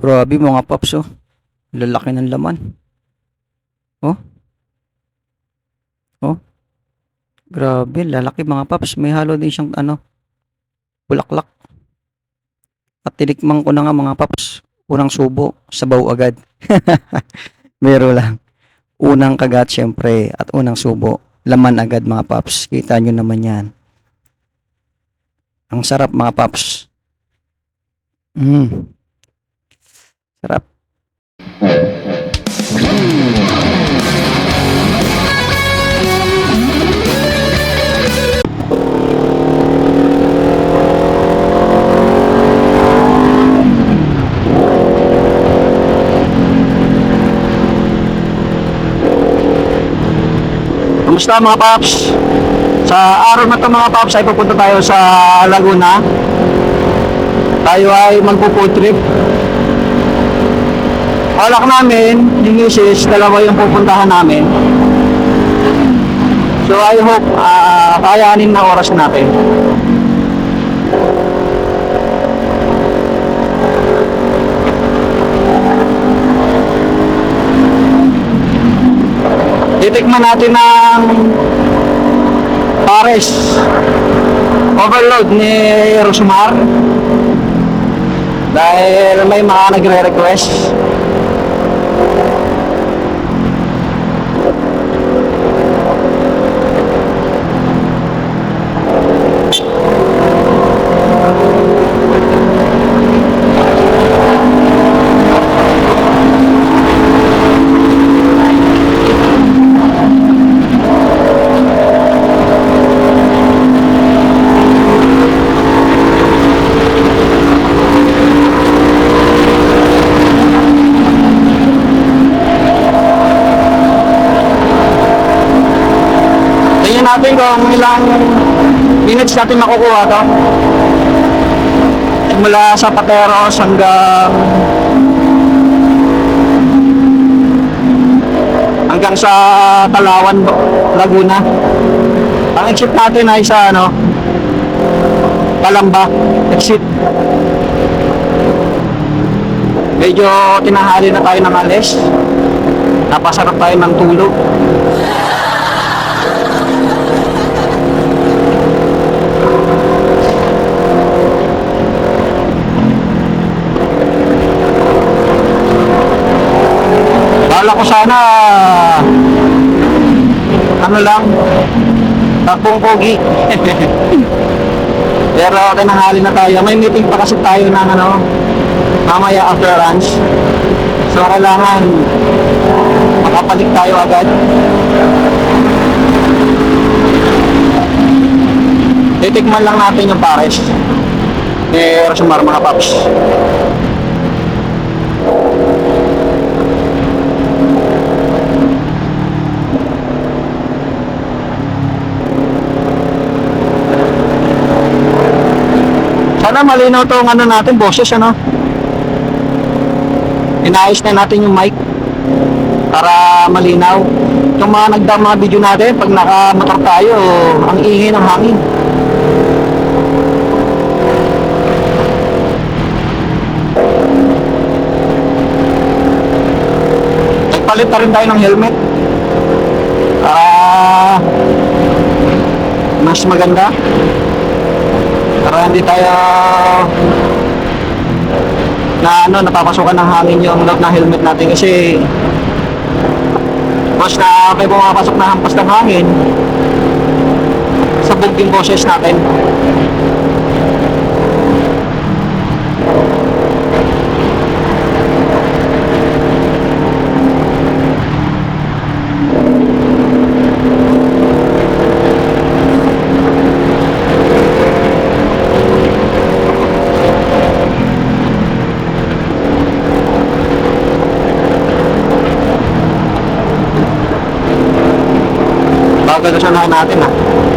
Grabe mga paps oh. Lalaki ng laman. Oh. Oh. Grabe, lalaki mga paps. May halo din siyang ano, bulaklak. At tinikman ko na nga mga paps. Unang subo, sabaw agad. Biro lang. Unang kagat syempre at unang subo. Laman agad mga paps. Kita nyo naman yan. Ang sarap mga paps. Mm. Sarap. Kamusta mga paps? Sa araw na to mga paps ay pupunta tayo sa Laguna. Tayo ay magpo-food trip. Alak namin, yung misis, dalawa yung pupuntahan namin. So I hope ah, kayanin na oras natin. Titikman natin ng Pares Overload ni Rosmar dahil may mga nagre-request you. Natin kung ilang minutes natin makukuha to. Mula sa Pateros hanggang hanggang sa Talawan, Laguna. Ang exit natin ay sa ano, Palamba, exit. Medyo tinahali na tayo ng alis. Napasarap tayo ng tulog. Bala ko sana ano lang takbong pogi. Pero tinanghali na tayo. May meeting pa kasi tayo ng ano mamaya after lunch. So kailangan makapalik tayo agad. Titikman lang natin yung pares. Ni Rosmar mga paps Sana malinaw to ano natin, boses ano. Inayos na natin yung mic para malinaw. Yung mga nagdang mga video natin, pag nakamotor tayo, ang ingay ng hangin. Nagpalit na rin tayo ng helmet. Para mas maganda para hindi tayo na ano napapasukan ng hangin yung loob ng helmet natin kasi mas na may pumapasok na hampas ng hangin. Sabog yung boses natin na siya natin ha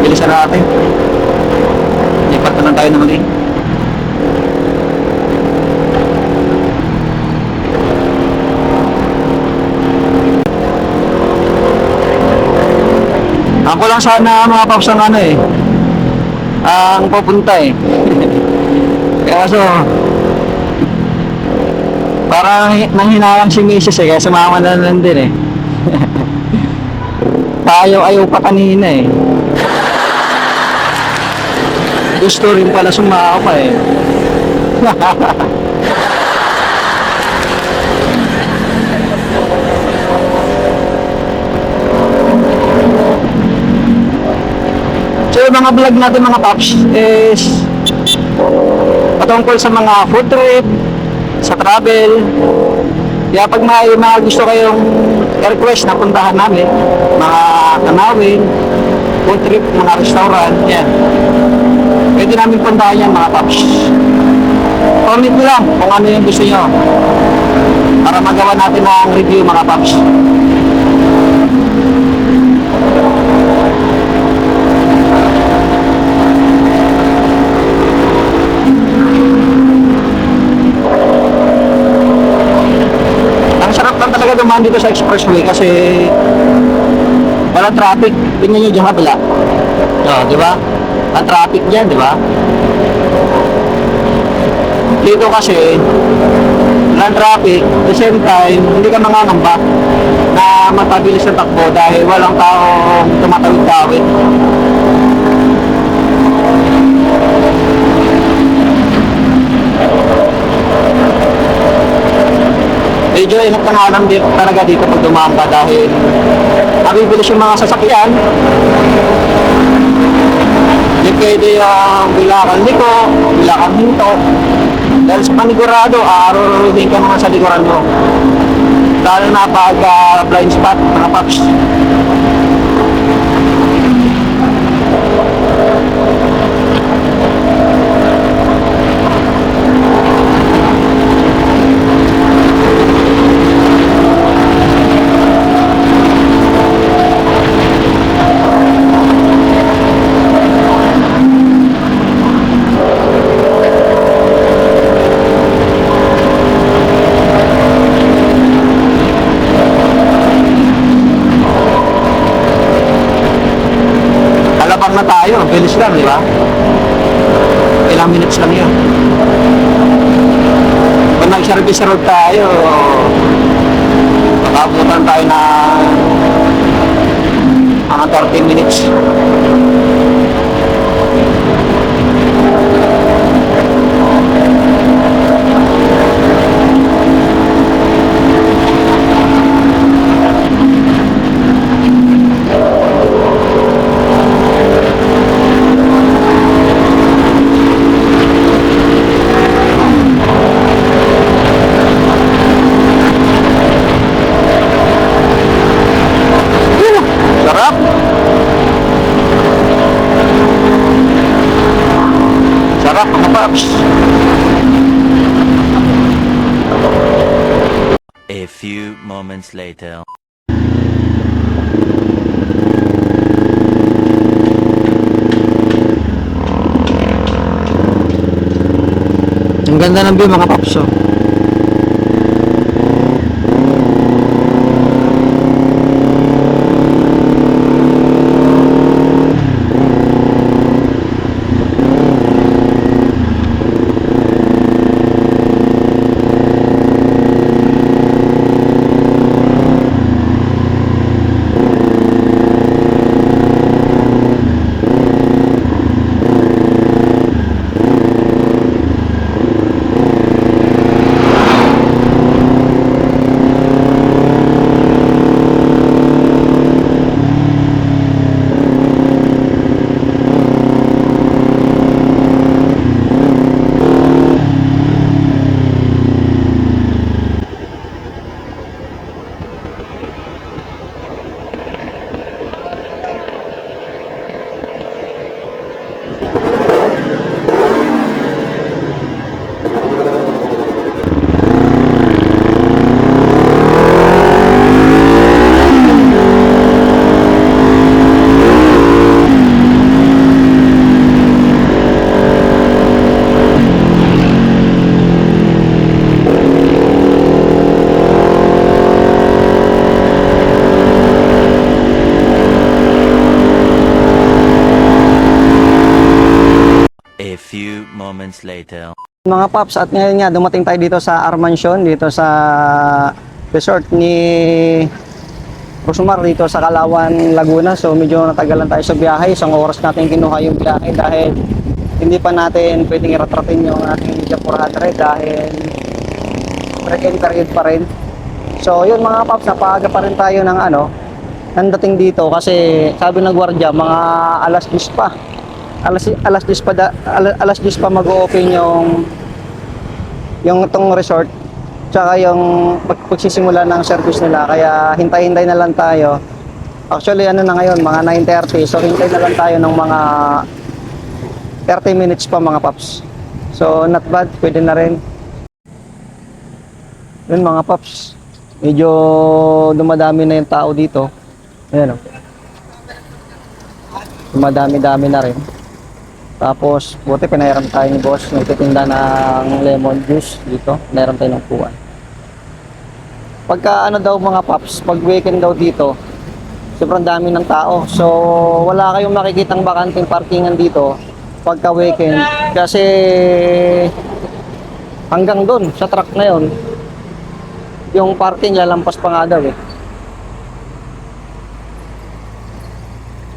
bilisan natin lipat na lang tayo ng lane Ako lang sana mga paps ang ano eh. Ang pupunta eh. Kaya so, Parang nanghinayang si Mrs. eh, kaya sumama na lang din eh. Ayaw-ayaw pa kanina eh. Gusto rin pala sumama pa eh. So yung mga vlog natin mga paps is patungkol sa mga food trip, sa travel. Kaya pag may mga gusto kayong request na puntahan namin, mga tanawin, food trip, mga restaurant, yan. Pwede namin puntahan yan mga paps. Comment nyo lang kung ano yung gusto nyo para magawa natin ang review mga paps. Ang sarap dumaan dito sa expressway kasi walang traffic. Tingnan nyo dyan kabila. O, di ba? Ang traffic dyan, di ba? Dito kasi, walang traffic. At the same time, hindi ka mangangamba na mapabilis ang takbo dahil walang taong tumatawid-tawid. Medyo nga lang dito, talaga dito pag dumaan dahil nabibilis yung mga sasakyan. Hindi pwede yung bilakan liko bilakan hinto dahil sa panigurado aaruruhin ka naman sa likuran mo. Lalo na pag ah, blind spot mga paps na tayo, bilis lang, di ba? Ilang minutes lang yun. Pag nag-service road tayo, makabutan tayo na mga 13 minutes. Whew, Sarap! Paps! A few moments later. Ang ganda ng view mga paps oh. Few moments later. Mga paps, at ngayon nga dumating tayo dito sa Armansion, dito sa resort ni Rosmar dito sa Kalawan, Laguna. So medyo natagalan tayo sa biyahe. Isang oras natin kinuha yung biyahe dahil hindi pa natin pwedeng iratratin yung ating Media 400 dahil break-in period pa rin. So yun mga paps, napaaga pa rin tayo ng ano, ng dating dito kasi sabi ng gwardiya mga alas 10 pa. Alas alas 10 pa da, alas, alas 10 pa mag-open yung yung itong resort tsaka yung pag, pagsisimula ng service nila kaya hintay-hintay na lang tayo. Actually ano na ngayon mga 9:30 so hintay na lang tayo ng mga 30 minutes pa mga paps. So not bad, pwede na rin. Yun mga paps. Medyo dumadami na yung tao dito. Ayan o. Dumadami-dami na rin. Tapos, buti pinahiram tayo ni boss. Nagtitinda ng lemon juice dito. Pinahiram tayo ng puwan. Pagka ano daw mga paps, pag weekend daw dito, sobrang dami ng tao. So, wala kayong makikitang bakanting parkingan dito pagka weekend. Kasi hanggang doon sa truck na yon yung parking lalampas pa nga daw eh.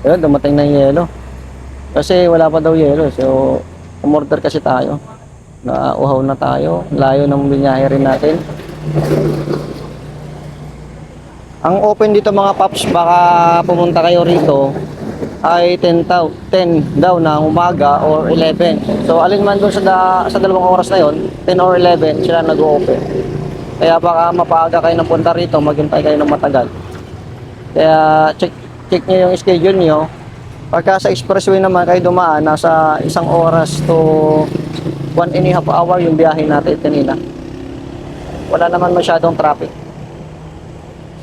Ayun, dumating na yung yelo. Kasi wala pa daw yelo. So, umorder kasi tayo. Na na tayo. Layo ng binyahe rin natin. Ang open dito mga paps, baka pumunta kayo rito ay 10, tao, 10 daw na umaga or 11. So alin man doon sa, da, sa dalawang oras na yon, 10 or 11 sila nag-open. Kaya baka mapaaga kayo ng punta rito, maghintay kayo ng matagal. Kaya check check niyo yung schedule niyo. Pagka sa expressway naman kayo dumaan, nasa isang oras to one and a half hour yung biyahe natin kanina. Wala naman masyadong traffic.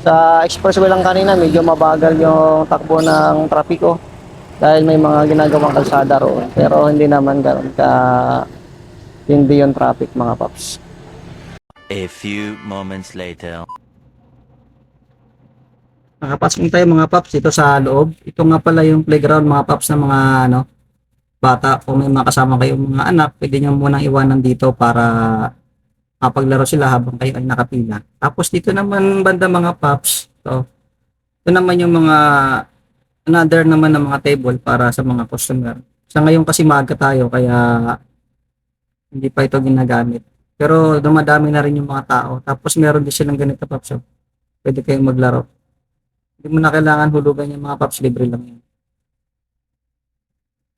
Sa expressway lang kanina, medyo mabagal yung takbo ng trapiko dahil may mga ginagawang kalsada roon. Pero hindi naman ganoon ka hindi yung traffic mga paps. A few moments later. Nakapasok tayo mga paps dito sa loob. Ito nga pala yung playground mga paps ng mga ano, bata. Kung may mga kasama kayong mga anak, pwede nyo munang iwanan dito para mapaglaro sila habang kayo ay nakapila. Tapos dito naman banda mga paps, to, ito naman yung mga another naman ng mga table para sa mga customer. Sa ngayon kasi maaga tayo kaya hindi pa ito ginagamit. Pero dumadami na rin yung mga tao. Tapos meron din silang ganito paps. oh. Pwede kayong maglaro. Hindi mo na kailangan hulugan yung mga paps, libre lang yan.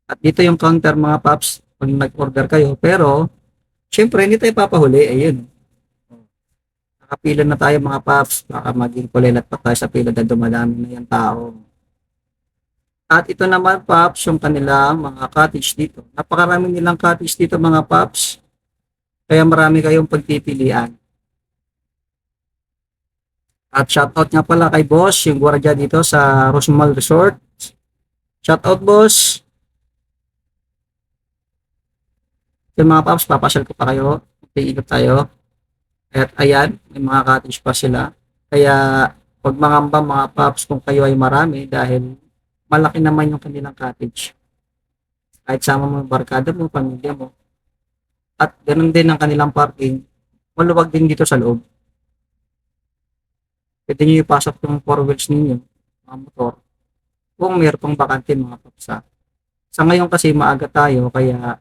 At dito yung counter mga paps, pag nag-order kayo, pero, syempre, hindi tayo papahuli, ayun. Nakapila na tayo mga paps, baka maging kulilat pa tayo sa pila dahil dumadami na yung tao. At ito naman paps, yung kanilang mga cottage dito. Napakarami nilang cottage dito mga paps, kaya marami kayong pagpipilian. At shoutout nga pala kay boss, yung gwardiya dito sa Rosmal Resort. Shoutout boss. Yung mga paps, papasyal ko pa kayo. Tingin tayo. At ayan, may mga cottage pa sila. Kaya, wag mangamba mga paps kung kayo ay marami dahil malaki naman yung kanilang cottage. Kahit sama mo barkada mo, pamilya mo. At ganun din ang kanilang parking. Maluwag din dito sa loob pwede nyo ipasok yung four wheels ninyo, mga motor, kung mayroon pang bakante mga kapsa. Sa ngayon kasi maaga tayo, kaya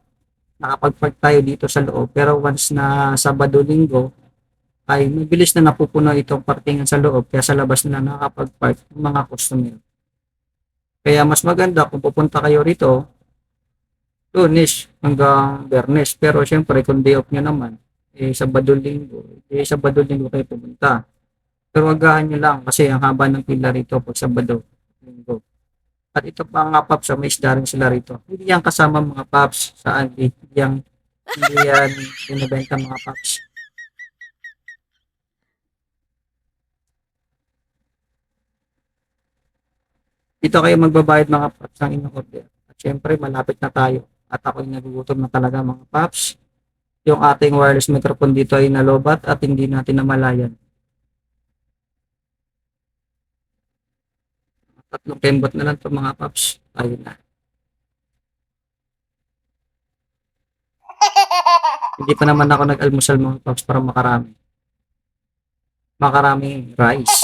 nakapag-park tayo dito sa loob. Pero once na Sabado, Linggo, ay mabilis na napupuno itong parkingan sa loob, kaya sa labas na nakakapag-park ng mga customer. Kaya mas maganda kung pupunta kayo rito, lunes hanggang bernes. Pero syempre, kung day off nyo naman, eh, Sabado, Linggo, eh, Sabado, Linggo kayo pumunta. Pero agahan nyo lang kasi ang haba ng pila rito pag Sabado. Linggo. At ito pa nga paps, so may isda rin sila rito. Hindi yan kasama mga paps sa. Hindi yan, hindi yan binibenta mga paps. Dito kayo magbabayad mga paps ng inyong order. At syempre, malapit na tayo. At ako'y nagugutom na talaga mga paps. Yung ating wireless microphone dito ay nalobat at hindi natin namalayan. Tatlong kembot na lang to mga paps. Ayun na. Hindi pa naman ako nag-almusal mga paps para makarami. Makarami rice.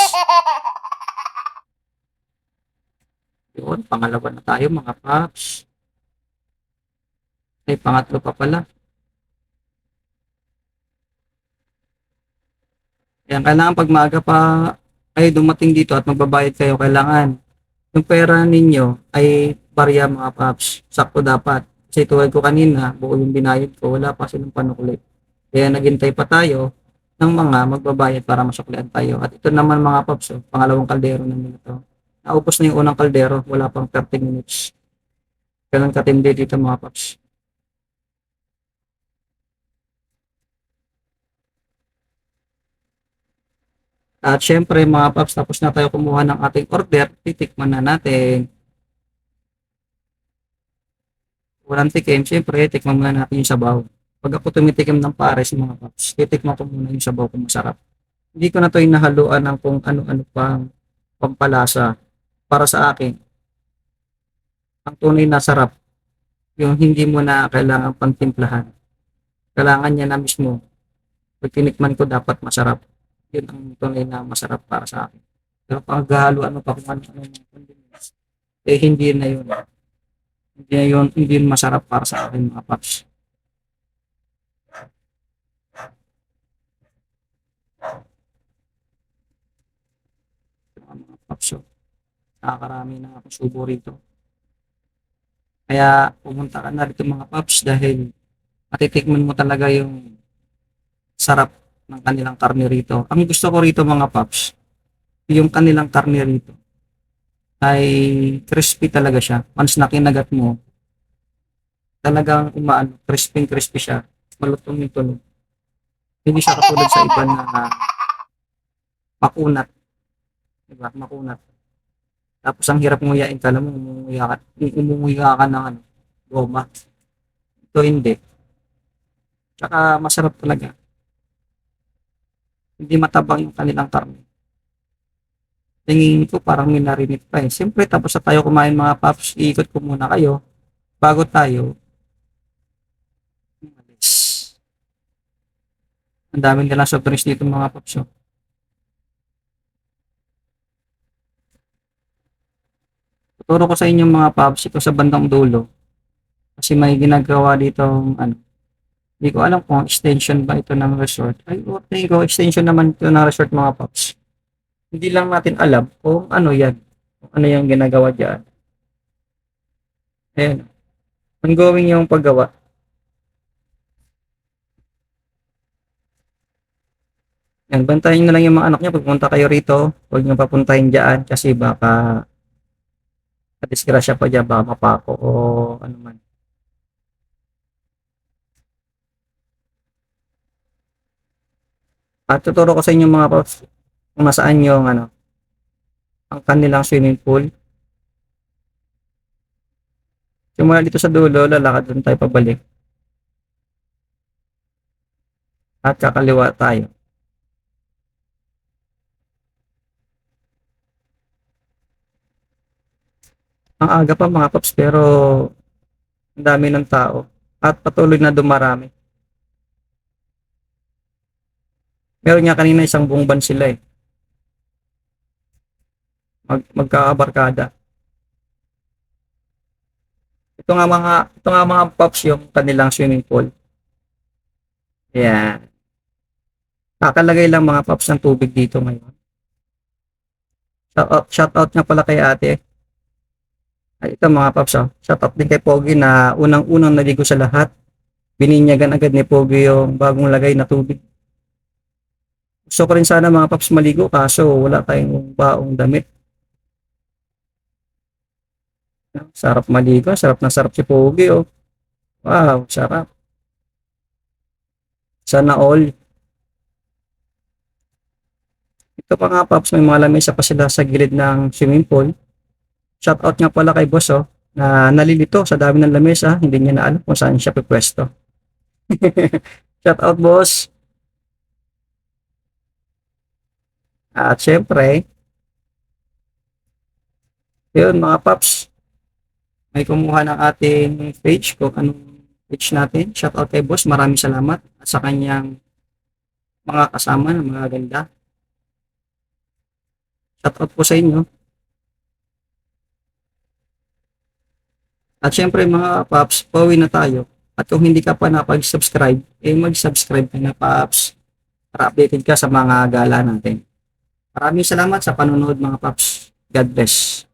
Yun, pangalawa na tayo mga paps. Ay, pangatlo pa pala. Yan, kailangan pag maaga pa kayo dumating dito at magbabayad kayo, kailangan yung pera ninyo ay barya mga paps. Sakto dapat. Kasi tulad ko kanina, buo yung binayad ko, wala pa silang panukli. Kaya naghintay pa tayo ng mga magbabayad para masuklian tayo. At ito naman mga paps, oh, pangalawang kaldero namin ito. Naupos na yung unang kaldero, wala pang 30 minutes. Ganun katindi dito mga paps. At syempre mga paps, tapos na tayo kumuha ng ating order, titikman na natin. Walang tikim, syempre, tikman muna natin yung sabaw. Pag ako tumitikim ng pares mga paps, titikman ko muna yung sabaw kung masarap. Hindi ko na to inahaluan ng kung ano-ano pang pampalasa para sa akin. Ang tunay na sarap, yung hindi mo na kailangan pantimplahan. Kailangan niya na mismo. Pag tinikman ko, dapat masarap yun ang tunay na masarap para sa akin. Pero pag haluan mo pa kung ano mga condiments, eh hindi na yun. Hindi na yun, hindi yun masarap para sa akin mga paps. Mga paps, oh. Nakakarami na ako subo rito. Kaya pumunta ka na rito mga paps dahil matitikman mo talaga yung sarap ng kanilang karne rito. Ang gusto ko rito mga paps, yung kanilang karne rito ay crispy talaga siya. Once na kinagat mo, talagang umaan, crispy crispy siya. Malutong yung tunog. Hindi siya katulad sa iba na makunat. Diba? Makunat. Tapos ang hirap nguyain ka, alam mo, umunguya ka, umunguya ka ng ano, goma. Ito hindi. Tsaka masarap talaga hindi matabang yung kanilang karne. Tingin ko parang may narinig pa eh. Siyempre, tapos na tayo kumain mga paps, iikot ko muna kayo bago tayo umalis. Ang dami nila soft drinks dito mga paps. Oh. Tuturo ko sa inyo mga paps ito sa bandang dulo. Kasi may ginagawa dito ano, hindi ko alam kung extension ba ito ng resort. Ay, okay ko, extension naman ito ng resort mga paps. Hindi lang natin alam kung ano yan. Kung ano yung ginagawa dyan. Ayan. Ongoing yung paggawa. Yan, bantayan nyo lang yung mga anak nyo. Pagpunta kayo rito, huwag nyo papuntahin dyan kasi baka kadisgrasya pa dyan, baka mapako o ano man. At tuturo ko sa inyo mga paps kung nasaan yung ano ang kanilang swimming pool. Simula dito sa dulo, lalakad doon tayo pabalik. At kakaliwa tayo. Ang aga pa mga paps pero ang dami ng tao at patuloy na dumarami. Meron nga kanina isang buong ban sila eh. Mag, magkakabarkada. Ito nga mga ito nga mga pops yung kanilang swimming pool. Ayan. Kakalagay lang mga pops ng tubig dito ngayon. Shout out, out nga pala kay ate. Ay, ito mga pops oh. Shout out din kay Pogi na unang-unang naligo sa lahat. Bininyagan agad ni Pogi yung bagong lagay na tubig. Gusto ko rin sana mga paps maligo kaso wala tayong baong damit. Sarap maligo, sarap na sarap si Pogi oh. Wow, sarap. Sana all. Ito pa nga paps, may mga lamesa pa sila sa gilid ng swimming pool. Shout out nga pala kay boss oh, na nalilito sa dami ng lamesa, hindi niya na alam kung saan siya pipwesto. Shout out boss. At syempre, yun mga paps, may kumuha ng ating page kung anong page natin. Shout out kay boss. Maraming salamat at sa kanyang mga kasama mga ganda. Shout out po sa inyo. At syempre mga paps, pauwi na tayo. At kung hindi ka pa napag-subscribe, eh mag-subscribe ka na paps para updated ka sa mga gala natin. Maraming salamat sa panonood mga paps. God bless.